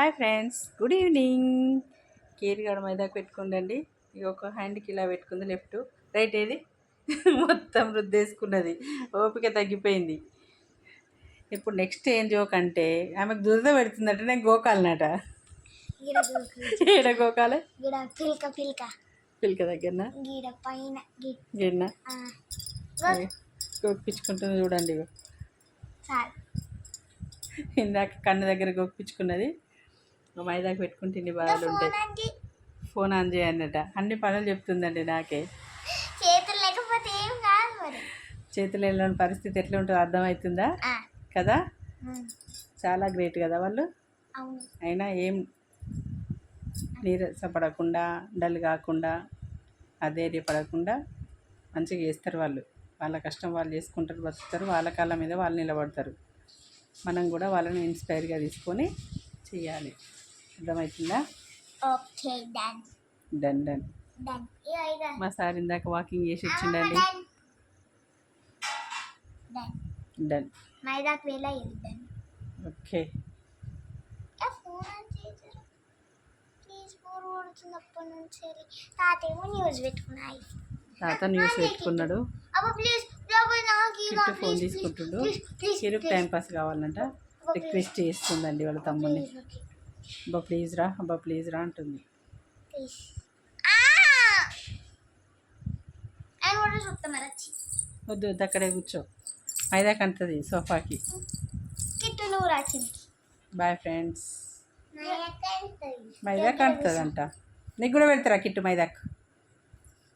Hi friends good evening. కీరిగాడ మైదాకు పెట్టుకుందండి. ఇక ఒక హ్యాండ్కి ఇలా పెట్టుకుంది లెఫ్ట్. రైట్ ఏది? మొత్తం రుద్దేసుకున్నది. ఓపిక తగ్గిపోయింది. ఇప్పుడు నెక్స్ట్ ఏం జోక్ అంటే ఆమెకు దురద పెడుతుందంటే నేను గోకాలనట. ఏడ గోకాలే. పిల్క పిల్క. పిల్లక దగ్గరన? గీడ పైన గీ గిన్న ఆ. గో- గోక్పించుకుంటుంది చూడండి ఇందాక కన్ను దగ్గర గోక్పించుకున్నది ఒక మైదాకు పెట్టుకుంటే ఇన్ని బాధలు ఉంటాయి. ఫోన్ ఆన్ చేయన్నట అన్ని పనులు చెప్తుందండి నాకే. చేతులు లేకపోతే ఏం కాదు మరి. చేతులు వెళ్ళని పరిస్థితి ఎట్లా ఉంటుందో అర్థమవుతుందా. కదా. చాలా గ్రేట్ కదా వాళ్ళు. అయినా ఏం నీరసపడకుండా డల్ కాకుండా అధైర్యపడకుండా మంచిగా చేస్తారు వాళ్ళు. వాళ్ళ కష్టం వాళ్ళు చేసుకుంటారు బతుకుతారు. వాళ్ళ కాళ్ళ మీద వాళ్ళు నిలబడతారు. మనం కూడా వాళ్ళని ఇన్స్పైర్గా తీసుకొని చేయాలి. అర్థమవుతుందా? ఓకే డన్ డన్ డన్ మా సార్ ఇందాక వాకింగ్ చేసి వచ్చిండండి. డన్ ఓకే తాతేమో న్యూస్ పెట్టుకున్నాయి తాత న్యూస్ పెట్టుకున్నాడు. కిట్టు ఫోన్ తీసుకుంటుండు. ప్లీజ్. టైం పాస్ కావాలంట. రిక్వెస్ట్ చేస్తుందండి వాళ్ళ తమ్ముడిని. అబ్బా ప్లీజ్ రా అబ్బా ప్లీజ్ రా అంటుంది. వద్దు వద్దు అక్కడే కూర్చో. మైదాక్ అంటది సోఫాకి. Bye friends మైదాక్ అంటుందంట. నీకు కూడా పెడతారా కిట్టు మైదాక్?